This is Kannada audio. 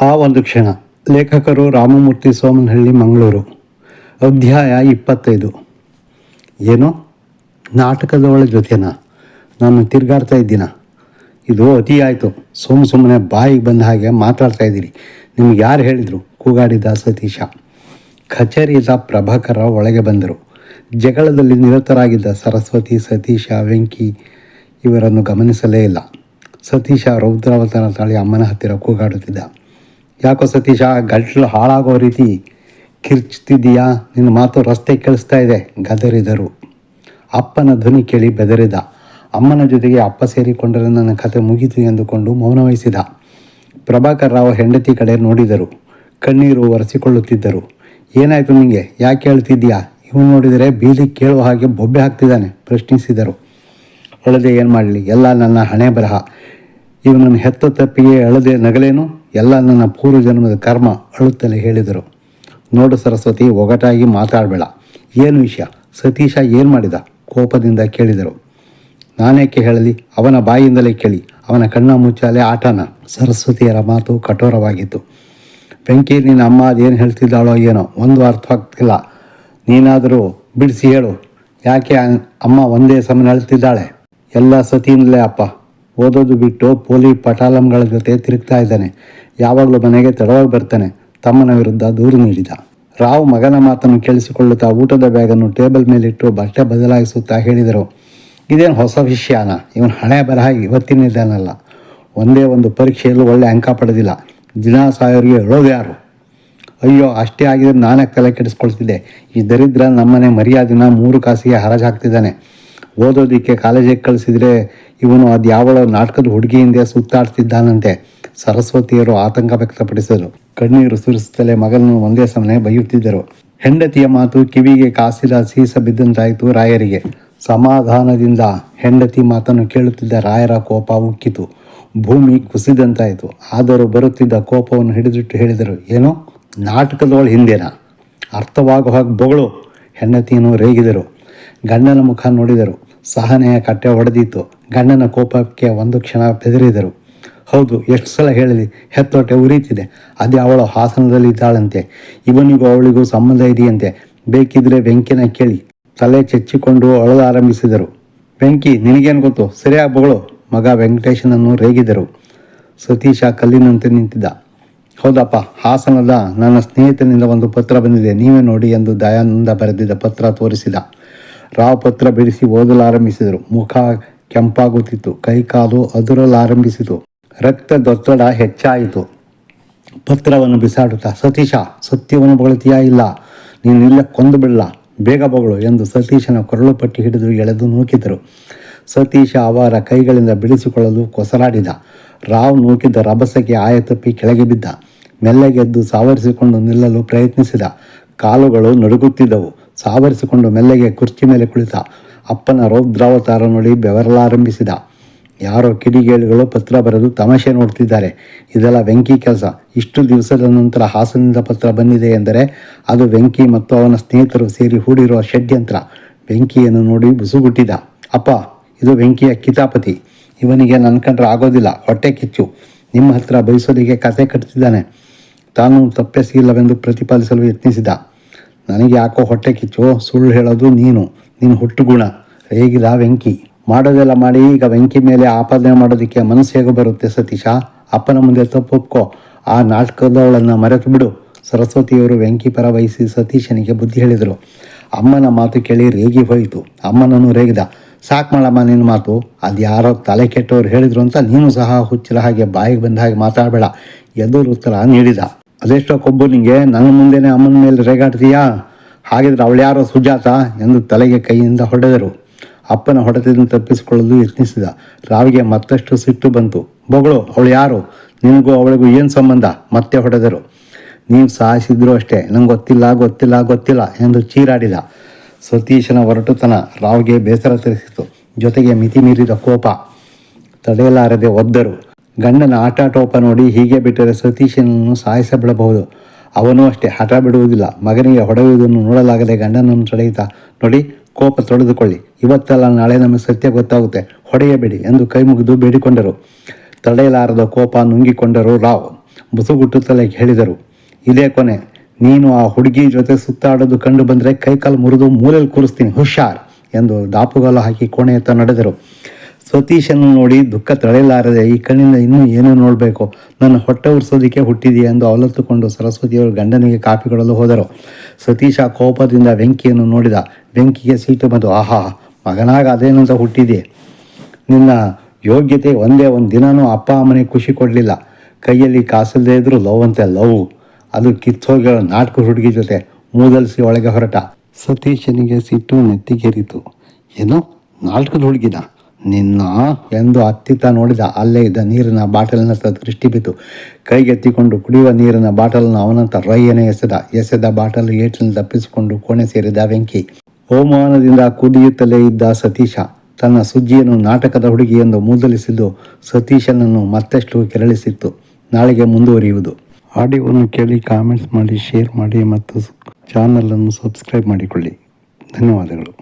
ಆ ಒಂದು ಕ್ಷಣ ಲೇಖಕರು ರಾಮಮೂರ್ತಿ ಸೋಮನಹಳ್ಳಿ, ಮಂಗಳೂರು, ಅಧ್ಯಾಯ ಇಪ್ಪತ್ತೈದು. ಏನು ನಾಟಕದವಳ ಜೊತೆನಾ? ನಾನು ತಿರುಗಾಡ್ತಾ ಇದ್ದೀನ? ಇದು ಅತಿ ಆಯಿತು ಸುಮ್ಮ ಸುಮ್ಮನೆ ಬಾಯಿಗೆ ಬಂದ ಹಾಗೆ ಮಾತಾಡ್ತಾ ಇದ್ದೀರಿ ನಿಮ್ಗೆ ಯಾರು ಹೇಳಿದರು? ಕೂಗಾಡಿದ ಸತೀಶ. ಕಚೇರಿಯಿಂದ ಪ್ರಭಾಕರ ಒಳಗೆ ಬಂದರು. ಜಗಳದಲ್ಲಿ ನಿರತರಾಗಿದ್ದ ಸರಸ್ವತಿ, ಸತೀಶ, ವೆಂಕಿ ಇವರನ್ನು ಗಮನಿಸಲೇ ಇಲ್ಲ. ಸತೀಶ ರೌದ್ರಾವತಾರ ತಾಳಿ ಅಮ್ಮನ ಹತ್ತಿರ ಕೂಗಾಡುತ್ತಿದ್ದ. ಯಾಕೋ ಸತೀಶ ಗಂಟ್ಲು ಹಾಳಾಗೋ ರೀತಿ ಕಿರ್ಚ್ತಿದ್ದೀಯಾ? ನಿನ್ನ ಮಾತು ರಸ್ತೆ ಕೇಳಿಸ್ತಾ ಇದೆ, ಗದರಿದರು. ಅಪ್ಪನ ಧ್ವನಿ ಕೇಳಿ ಬೆದರಿದ. ಅಮ್ಮನ ಜೊತೆಗೆ ಅಪ್ಪ ಸೇರಿಕೊಂಡರೆ ನನ್ನ ಕತೆ ಮುಗಿತು ಎಂದುಕೊಂಡು ಮೌನವಹಿಸಿದ ಪ್ರಭಾಕರ್ ರಾವ್ ಹೆಂಡತಿ ಕಡೆ ನೋಡಿದರು. ಕಣ್ಣೀರು ಒರೆಸಿಕೊಳ್ಳುತ್ತಿದ್ದರು. ಏನಾಯಿತು ನಿಮಗೆ ಯಾಕೆ ಹೇಳ್ತಿದ್ದೀಯಾ? ಇವನು ನೋಡಿದರೆ ಬೀದಿ ಕೇಳುವ ಹಾಗೆ ಬೊಬ್ಬೆ ಹಾಕ್ತಿದ್ದಾನೆ, ಪ್ರಶ್ನಿಸಿದರು. ಅಳದೆ ಏನು ಮಾಡಲಿ? ಎಲ್ಲ ನನ್ನ ಹಣೆ ಬರಹ ಇವನನ್ನು ಹೆತ್ತ ತಪ್ಪಿಗೆ ಅಳದೆ ನಗಲೇನು? ಎಲ್ಲ ನನ್ನ ಪೂರ್ವ ಜನ್ಮದ ಕರ್ಮ ಅಳುತ್ತಲೇ ಹೇಳಿದರು. ನೋಡು ಸರಸ್ವತಿ, ಒಗಟಾಗಿ ಮಾತಾಡಬೇಡ. ಏನು ವಿಷಯ? ಸತೀಶ ಏನು ಮಾಡಿದ? ಕೋಪದಿಂದ ಕೇಳಿದರು. ನಾನೇಕೆ ಹೇಳಲಿ? ಅವನ ಬಾಯಿಯಿಂದಲೇ ಕೇಳಿ. ಅವನ ಕಣ್ಣ ಮುಚ್ಚಾಲೆ ಆಟನ. ಸರಸ್ವತಿಯರ ಮಾತು ಕಠೋರವಾಗಿತ್ತು. ಬೆಂಕಿ, ನಿನ್ನ ಅಮ್ಮ ಅದೇನು ಹೇಳ್ತಿದ್ದಾಳೋ ಏನೋ? ಒಂದು ಅರ್ಥ ಆಗ್ತಿಲ್ಲ ನೀನಾದರೂ ಬಿಡಿಸಿ ಹೇಳು. ಯಾಕೆ ಅಮ್ಮ ಒಂದೇ ಸಮನೆ ಅಳ್ತಿದ್ದಾಳೆ? ಎಲ್ಲ ಸತಿಯಿಂದಲೇ ಅಪ್ಪ. ಓದೋದು ಬಿಟ್ಟು ಪೋಲಿ ಪಟಾಲಂಗಳ ಜೊತೆ ತಿರುಗ್ತಾ ಇದ್ದಾನೆ. ಯಾವಾಗಲೂ ಮನೆಗೆ ತಡವಾಗಿ ಬರ್ತಾನೆ. ತಮ್ಮನ ವಿರುದ್ಧ ದೂರು ನೀಡಿದ. ರಾವ್ ಮಗನ ಮಾತನ್ನು ಕೇಳಿಸಿಕೊಳ್ಳುತ್ತಾ ಊಟದ ಬ್ಯಾಗನ್ನು ಟೇಬಲ್ ಮೇಲಿಟ್ಟು ಬಟ್ಟೆ ಬದಲಾಯಿಸುತ್ತಾ ಹೇಳಿದರು. ಇದೇನು ಹೊಸ ವಿಷಯನ? ಇವನು ಹಣೆ ಬರಹ ಇವತ್ತಿನಿದ್ದಾನಲ್ಲ ಒಂದೇ ಒಂದು ಪರೀಕ್ಷೆಯಲ್ಲೂ ಒಳ್ಳೆ ಅಂಕ ಪಡೆದಿಲ್ಲ. ದಿನ ಸಾಯೋರಿಗೆ ಹೇಳೋದು ಯಾರು? ಅಯ್ಯೋ, ಅಷ್ಟೇ ಆಗಿದ್ರೆ ನಾನೇ ತಲೆ ಕೆಡಿಸ್ಕೊಳ್ತಿದ್ದೆ. ಈ ದರಿದ್ರ ನಮ್ಮನೆ ಮರ್ಯಾದಿನ ಮೂರು ಕಾಸಿಗೆ ಹರಾಜು ಓದೋದಿಕ್ಕೆ ಓದೋದಕ್ಕೆ ಕಾಲೇಜಿಗೆ ಕಳಿಸಿದ್ರೆ ಇವನು ಅದು ಯಾವಳೋ ನಾಟಕದ ಹುಡುಗಿಯಿಂದ ಸುತ್ತಾಡ್ತಿದ್ದಾನಂತೆ. ಸರಸ್ವತಿಯರು ಆತಂಕ ವ್ಯಕ್ತಪಡಿಸಿದರು. ಕಣ್ಣೀರು ಸುರಿಸುತ್ತಲೇ ಮಗನನ್ನು ಒಂದೇ ಸಮನೆ ಬೈಯುತ್ತಿದ್ದರು. ಹೆಂಡತಿಯ ಮಾತು ಕಿವಿಗೆ ಕಾಸಿದ ಸೀಸ ಬಿದ್ದಂತಾಯಿತು ರಾಯರಿಗೆ. ಸಮಾಧಾನದಿಂದ ಹೆಂಡತಿ ಮಾತನ್ನು ಕೇಳುತ್ತಿದ್ದ ರಾಯರ ಕೋಪ ಉಕ್ಕಿತು. ಭೂಮಿ ಕುಸಿದಂತಾಯಿತು. ಆದರೂ ಬರುತ್ತಿದ್ದ ಕೋಪವನ್ನು ಹಿಡಿದಿಟ್ಟು ಹೇಳಿದರು, ಏನು? ನಾಟಕದವಳು ಹಿಂದೆನಾ? ಅರ್ಥವಾಗುವ ಹಾಗೆ ಬೊಗಳು, ಹೆಂಡತಿಯನ್ನು ರೇಗಿದರು. ಗಂಡನ ಮುಖ ನೋಡಿದರು. ಸಹನೆಯ ಕಟ್ಟೆ ಒಡೆದಿತ್ತು. ಗಂಡನ ಕೋಪಕ್ಕೆ ಒಂದು ಕ್ಷಣ ಬೆದರಿದರು. ಹೌದು, ಎಷ್ಟು ಸಲ ಹೇಳಲಿ ಹೆತ್ತೊಟ್ಟೆ ಉರಿತಿದೆ. ಅದೇ ಅವಳು ಹಾಸನದಲ್ಲಿ ಇದ್ದಾಳಂತೆ ಇವನಿಗೂ ಅವಳಿಗೂ ಸಂಬಂಧ ಇದೆಯಂತೆ. ಬೇಕಿದ್ರೆ ಬೆಂಕಿನ ಕೇಳಿ. ತಲೆ ಚೆಚ್ಚಿಕೊಂಡು ಅಳಲಾರಂಭಿಸಿದರು ಬೆಂಕಿ ನಿನಗೇನು ಗೊತ್ತು? ಸರಿಯಾಗಿ ಮಗ ವೆಂಕಟೇಶನನ್ನು ರೇಗಿದರು. ಸತೀಶ ಕಲ್ಲಿನಂತೆ ನಿಂತಿದ್ದ. ಹೌದಪ್ಪ, ಹಾಸನದ ನನ್ನ ಸ್ನೇಹಿತನಿಂದ ಒಂದು ಪತ್ರ ಬಂದಿದೆ. ನೀವೇ ನೋಡಿ ಎಂದು ದಯಾನಂದ ಬರೆದಿದ್ದ ಪತ್ರ ತೋರಿಸಿದ. ರಾವ್ ಪತ್ರ ಬಿಡಿಸಿ ಓದಲಾರಂಭಿಸಿದರು ಮುಖ ಕೆಂಪಾಗುತ್ತಿತ್ತು. ಕೈಕಾಲು ಅದುರಲಾರಂಭಿಸಿತು. ರಕ್ತದೊತ್ತಡ ಹೆಚ್ಚಾಯಿತು. ಪತ್ರವನ್ನು ಬಿಸಾಡುತ್ತಾ, ಸತೀಶ, ಸತ್ಯವನ್ನು ಬೊಗಳ್ತೀಯಾ ಇಲ್ಲ. ನೀನು ಇಲ್ಲ ಕೊಂದು ಬಿಡಲ್ಲ ಬೇಗ ಬಗಳು ಎಂದು ಸತೀಶನ ಕೊರಳು ಪಟ್ಟಿ ಹಿಡಿದು ಎಳೆದು ನೂಕಿದರು. ಸತೀಶ ಅವರ ಕೈಗಳಿಂದ ಬಿಡಿಸಿಕೊಳ್ಳಲು ಕೊಸರಾಡಿದ. ರಾವ್ ನೂಕಿದ ರಭಸಕ್ಕೆ ಆಯತಪ್ಪಿ ಕೆಳಗೆ ಬಿದ್ದ. ಮೆಲ್ಲಗೆದ್ದು ಸಾವರಿಸಿಕೊಂಡು ನಿಲ್ಲಲು ಪ್ರಯತ್ನಿಸಿದ. ಕಾಲುಗಳು ನಡುಗುತ್ತಿದ್ದವು. ಸಾವರಿಸಿಕೊಂಡು ಮೆಲ್ಲಗೆ ಕುರ್ಚಿ ಮೇಲೆ ಕುಳಿತ. ಅಪ್ಪನ ರೌದ್ರಾವತಾರ ನೋಡಿ ಬೆವರಲಾರಂಭಿಸಿದ ಯಾರೋ ಕಿಡಿಗೇಳುಗಳು ಪತ್ರ ಬರೆದು ತಮಾಷೆ ನೋಡ್ತಿದ್ದಾರೆ. ಇದೆಲ್ಲ ವೆಂಕಿ ಕೆಲಸ. ಇಷ್ಟು ದಿವಸದ ನಂತರ ಹಾಸನದಿಂದ ಪತ್ರ ಬಂದಿದೆ ಎಂದರೆ ಅದು ವೆಂಕಿ ಮತ್ತು ಅವನ ಸ್ನೇಹಿತರು ಸೇರಿ ಹೂಡಿರುವ ಷಡ್ಯಂತ್ರ. ಬೆಂಕಿಯನ್ನು ನೋಡಿ ಬುಸುಗುಟ್ಟಿದ. ಅಪ್ಪ, ಇದು ವೆಂಕಿಯ ಕಿತಾಪತಿ. ಇವನಿಗೆ ನನ್ನ ಕಂಡ್ರೆ ಆಗೋದಿಲ್ಲ. ಹೊಟ್ಟೆ ಕಿಚ್ಚು. ನಿಮ್ಮ ಹತ್ರ ಬಯಸೋದಿಗೆ ಕತೆ ಕಟ್ತಿದ್ದಾನೆ. ತಾನು ತಪ್ಪೆಸಗಿಲ್ಲವೆಂದು ಪ್ರತಿಪಾದಿಸಲು ಯತ್ನಿಸಿದ. ನನಗೆ ಯಾಕೋ ಹೊಟ್ಟೆ ಕಿಚ್ಚು. ಸುಳ್ಳು ಹೇಳೋದು ನೀನು. ನೀನು ಹುಟ್ಟುಗುಣ. ಹೇಗಿದ ವೆಂಕಿ? ಮಾಡೋದೆಲ್ಲ ಮಾಡಿ, ಈಗ ವೆಂಕಿ ಮೇಲೆ ಆಪಾದನೆ ಮಾಡೋದಕ್ಕೆ ಮನಸ್ಸು ಹೇಗೆ ಬರುತ್ತೆ ಸತೀಶ? ಅಪ್ಪನ ಮುಂದೆ ತಪ್ಪು ಆ ನಾಟಕದವಳನ್ನು ಮರೆತು ಬಿಡು. ಸರಸ್ವತಿಯವರು ವೆಂಕಿ ಪರ ವಹಿಸಿ ಸತೀಶನಿಗೆ ಬುದ್ಧಿ ಹೇಳಿದರು. ಅಮ್ಮನ ಮಾತು ಕೇಳಿ ರೇಗಿ ಹೋಯಿತು. ಅಮ್ಮನನ್ನು ರೇಗಿದ. ಸಾಕು ಮಾಡಮ್ಮ ನಿನ್ನ ಮಾತು. ಅದು ಯಾರೋ ತಲೆ ಕೆಟ್ಟವ್ರು ಹೇಳಿದ್ರು ಅಂತ ನೀನು ಸಹ ಹುಚ್ಚಲ ಹಾಗೆ ಬಾಯಿಗೆ ಬಂದ ಹಾಗೆ ಮಾತಾಡಬೇಡ. ಎದುರು ಉತ್ತರ ನೀಡಿದ. ಅದೆಷ್ಟೋ ಕೊಬ್ಬು ನಿಂಗೆ. ನನ್ನ ಮುಂದೆನೇ ಅಮ್ಮನ ಮೇಲೆ ರೇಗಾಡ್ತೀಯಾ? ಹಾಗಿದ್ರೆ ಅವಳ್ಯಾರೋ ಸುಜಾತ ಎಂದು ತಲೆಗೆ ಕೈಯಿಂದ ಹೊಡೆದರು. ಅಪ್ಪನ ಹೊಡೆತದಿಂದ ತಪ್ಪಿಸಿಕೊಳ್ಳಲು ಯತ್ನಿಸಿದ. ರಾವಿಗೆ ಮತ್ತಷ್ಟು ಸಿಟ್ಟು ಬಂತು. ಬೊಗಳು, ಅವಳು ಯಾರು? ನಿನಗೂ ಅವಳಿಗೂ ಏನು ಸಂಬಂಧ? ಮತ್ತೆ ಹೊಡೆದರು. ನೀವು ಸಾಯಿಸಿದ್ರು ಅಷ್ಟೇ. ನಂಗೆ ಗೊತ್ತಿಲ್ಲ ಗೊತ್ತಿಲ್ಲ ಗೊತ್ತಿಲ್ಲ ಎಂದು ಚೀರಾಡಿದ. ಸತೀಶನ ಹೊರಟುತನ ರಾವ್ಗೆ ಬೇಸರ ತರಿಸಿತು. ಜೊತೆಗೆ ಮಿತಿ ಮೀರಿದ ಕೋಪ ತಡೆಯಲಾರದೆ ಒದ್ದರು. ಗಂಡನ ಆಟಾಟೋಪ ನೋಡಿ ಹೀಗೆ ಬಿಟ್ಟರೆ ಸತೀಶನನ್ನು ಸಾಯಿಸಬಿಡಬಹುದು. ಅವನು ಅಷ್ಟೇ, ಹಠ ಬಿಡುವುದಿಲ್ಲ. ಮಗನಿಗೆ ಹೊಡೆಯುವುದನ್ನು ನೋಡಲಾಗದೆ ಗಂಡನನ್ನು ತಡೆಯುತ್ತಾ ನೋಡಿ, ಕೋಪ ತೊಡೆದುಕೊಳ್ಳಿ. ಇವತ್ತಲ್ಲ ನಾಳೆ ನಮಗೆ ಸತ್ಯ ಗೊತ್ತಾಗುತ್ತೆ. ಹೊಡೆಯಬೇಡಿ ಎಂದು ಕೈ ಮುಗಿದು ಬೇಡಿಕೊಂಡರು. ತಡೆಯಲಾರದ ಕೋಪ ನುಂಗಿಕೊಂಡರು ರಾವ್. ಬುಸುಗುಟ್ಟುತ್ತಲೇ ಹೇಳಿದರು, ಇದೇ ಕೊನೆ. ನೀನು ಆ ಹುಡುಗಿ ಜೊತೆ ಸುತ್ತಾಡೋದು ಕಂಡು ಬಂದರೆ ಕೈಕಾಲು ಮುರಿದು ಮೂಲೆಯಲ್ಲಿ ಕೂರಿಸ್ತೀನಿ. ಹುಷಾರ್ ಎಂದು ದಾಪುಗಾಲು ಹಾಕಿ ಕೋಣೆಯತ್ತ ನಡೆದರು. ಸತೀಶನ್ನು ನೋಡಿ ದುಃಖ ತಡೆಯಲಾರದೆ ಈ ಕಣ್ಣಿಂದ ಇನ್ನೂ ಏನೋ ನೋಡಬೇಕು? ನನ್ನ ಹೊಟ್ಟೆ ಉರ್ಸೋದಕ್ಕೆ ಹುಟ್ಟಿದೆಯಾ ಎಂದು ಅವಲತ್ತುಕೊಂಡು ಸರಸ್ವತಿಯವರು ಗಂಡನಿಗೆ ಕಾಫಿ ಕೊಡಲು ಹೋದರು. ಸತೀಶ ಕೋಪದಿಂದ ಬೆಂಕಿಯನ್ನು ನೋಡಿದ. ಬೆಂಕಿಗೆ ಸೀಟು ಬಂದು, ಆಹಾ, ಮಗನಾಗ ಅದೇನಂತ ಹುಟ್ಟಿದೆ? ನಿನ್ನ ಯೋಗ್ಯತೆ ಒಂದೇ ಒಂದು ದಿನನೂ ಅಪ್ಪ ಅಮ್ಮನಿಗೆ ಖುಷಿ ಕೊಡಲಿಲ್ಲ. ಕೈಯಲ್ಲಿ ಕಾಸಲ್ಲದೆ ಇದ್ದರೂ ಲವ್ ಅಂತೆ ಲವ್. ಅದು ಕಿತ್ತೋಗಿರೋ ನಾಟಕ ಹುಡುಗಿ ಜೊತೆ ಮೂದಲಿಸಿ ಒಳಗೆ ಹೊರಟ. ಸತೀಶನಿಗೆ ಸಿಟ್ಟು ನೆತ್ತಿಗೇರಿತು. ಏನೋ ನಾಲ್ಕು ಹುಡುಗಿನ? ನಿನ್ನ ಎಂದು ಅತ್ತಿತ್ತ ನೋಡಿದ, ಅಲ್ಲೇ ಇದ್ದ ನೀರಿನ ಬಾಟಲಿನತ್ತ ದೃಷ್ಟಿ ಬಿತ್ತು. ಕೈಗೆತ್ತಿಕೊಂಡು ಕುಡಿಯುವ ನೀರಿನ ಬಾಟಲನ್ನು ಅವನಂತ ರೈಯನೆ ಎಸೆದ. ಎಸೆದ ಬಾಟಲ್ ಏಟಿನಲ್ಲಿ ತಪ್ಪಿಸಿಕೊಂಡು ಕೋಣೆ ಸೇರಿದ ವೆಂಕಿ. ಅವಮಾನದಿಂದ ಕುದಿಯುತ್ತಲೇ ಇದ್ದ ಸತೀಶ ತನ್ನ ಸುಜ್ಜಿಯನ್ನು ನಾಟಕದ ಹುಡುಗಿ ಎಂದು ಮೂದಲಿಸಿದ್ದು, ಸತೀಶನನ್ನು ಮತ್ತಷ್ಟು ಕೆರಳಿಸಿತ್ತು. ನಾಳೆಗೆ ಮುಂದುವರಿಯುವುದು. ಆಡಿಯೋವನ್ನು ಕೇಳಿ ಕಾಮೆಂಟ್ಸ್ ಮಾಡಿ ಶೇರ್ ಮಾಡಿ ಮತ್ತು ಚಾನಲನ್ನು ಸಬ್ಸ್ಕ್ರೈಬ್ ಮಾಡಿಕೊಳ್ಳಿ. ಧನ್ಯವಾದಗಳು.